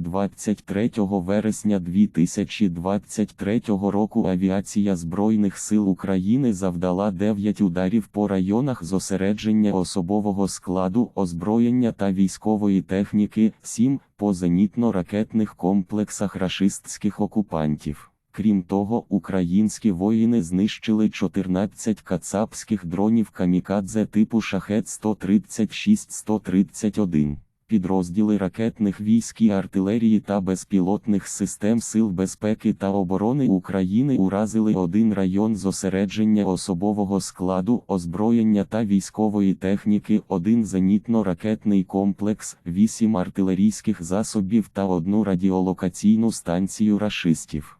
23 вересня 2023 року авіація Збройних сил України завдала 9 ударів по районах зосередження особового складу, озброєння та військової техніки, 7 по зенітно-ракетних комплексах рашистських окупантів. Крім того, українські воїни знищили 14 кацапських дронів камікадзе типу шахет 136-131. Підрозділи ракетних військ і артилерії та безпілотних систем Сил безпеки та оборони України уразили один район зосередження особового складу, озброєння та військової техніки, один зенітно-ракетний комплекс, вісім артилерійських засобів та одну радіолокаційну станцію рашистів.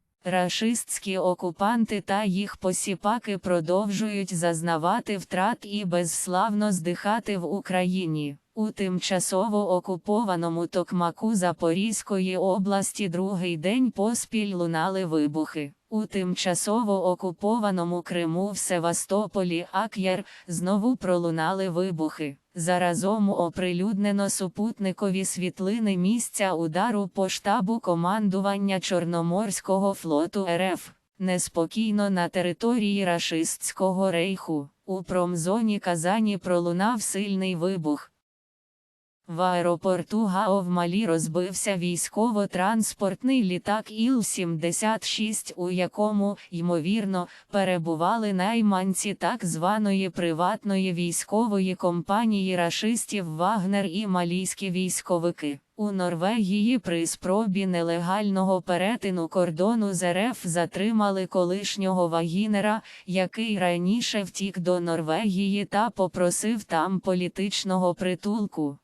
Рашистські окупанти та їх посіпаки продовжують зазнавати втрат і безславно здихати в Україні. У тимчасово окупованому Токмаку Запорізької області другий день поспіль лунали вибухи. У тимчасово окупованому Криму в Севастополі Ак'яр знову пролунали вибухи. Заразом оприлюднено супутникові світлини місця удару по штабу командування Чорноморського флоту РФ. Неспокійно на території рашистського рейху. У промзоні Казані пролунав сильний вибух. В аеропорту Гао в Малі розбився військово-транспортний літак Іл-76, у якому, ймовірно, перебували найманці так званої приватної військової компанії рашистів Вагнер і малійські військовики. У Норвегії при спробі нелегального перетину кордону з РФ затримали колишнього вагінера, який раніше втік до Норвегії та попросив там політичного притулку.